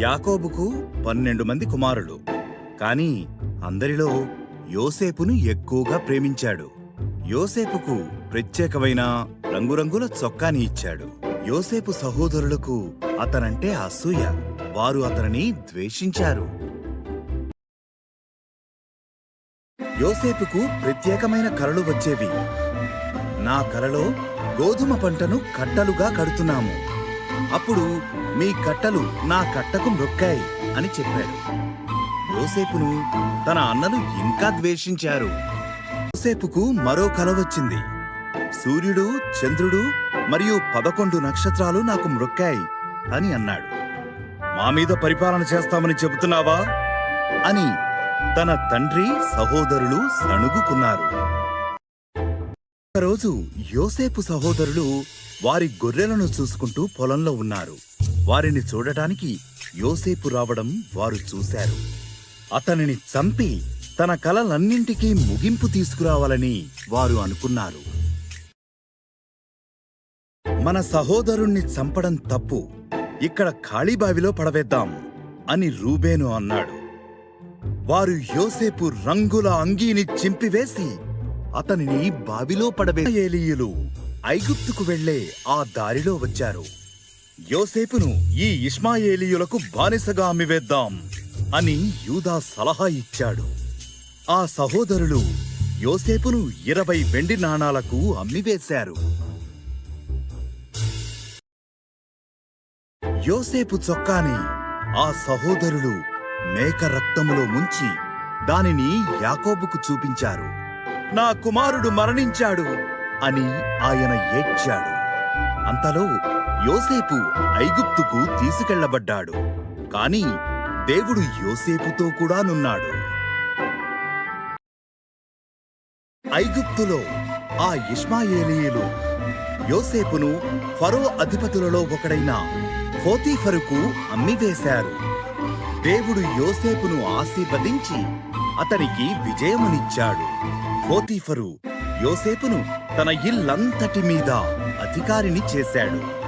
యాకోబుకు పన్నెండు మంది కుమారులు. కాని అందరిలో యోసేపును ఎక్కువగా ప్రేమించాడు. యోసేపుకు ప్రత్యేకమైన రంగురంగుల చొక్కాని ఇచ్చాడు. యోసేపు సహోదరులకు అతనంటే అసూయ. వారు అతనిని ద్వేషించారు. యోసేపుకు ప్రత్యేకమైన కలలు వచ్చేవి. నా కలలో గోధుమ పంటను కట్టలుగా కడుతున్నాము. అప్పుడు మీ కట్టలు నా కట్టకు నొక్కాయి అని చెప్పాడు. యోసేపును తన అన్నలు ఇంకా ద్వేషించారు. యోసేపుకు మరో కల వచ్చింది. సూర్యుడు చంద్రుడు మరియు పదకొండు నక్షత్రాలు నాకు మ్రొక్కాయి అని అన్నాడు. మా మీద పరిపాలన చేస్తామని చెబుతున్నావా? అని తన తండ్రి సహోదరులు సణుగుకున్నారు. ఒకరోజు యోసేపు సహోదరులు వారి గొర్రెలను చూసుకుంటూ పొలంలో ఉన్నారు. వారిని చూడటానికి యోసేపు రావడం వారు చూశారు. అతనిని చంపి తన కలలన్నింటికీ ముగింపు తీసుకురావాలని వారు అనుకున్నారు. మన సహోదరుణ్ణి చంపడం తప్పు. ఇక్కడ ఖాళీ బావిలో పడవేద్దాం అని రూబేను అన్నాడు. వారు యోసేపు రంగుల అంగీని చింపివేసి అతనిని బావిలో పడవేయలీయులు ఐగుప్తుకు వెళ్ళే ఆ దారిలో వచ్చారు. యోసేపును ఈ ఇష్మాయేలీయులకు బానిసగా అమ్మివేద్దాం అని యూదా సలహా ఇచ్చాడు. ఆ సహోదరులు యోసేపును ఇరవై వెండి నాణాలకు అమ్మివేశారు. యోసేపు చొక్కాని ఆ సహోదరులు మేక రక్తములో ముంచి దానిని యాకోబుకు చూపించారు. నా కుమారుడు మరణించాడు. అని ఆయన ఏడ్చాడు. అంతలో యోసేపు ఐగుప్తుకు తీసుకెళ్ళబడ్డాడు. కాని దేవుడు యోసేపుతో కూడా నున్నాడు. ఐగుప్తులో ఆ ఇష్మాయేలీయులు యోసేపును ఫరో అధిపతులలో ఒకడైన ఫోతీఫరుకు అమ్మివేశారు. దేవుడు యోసేపును ఆశీర్వదించి అతనికి విజయమునిచ్చాడు. పోతీఫరు యోసేపును తన ఇల్లంతటి మీద అధికారిని చేశాడు.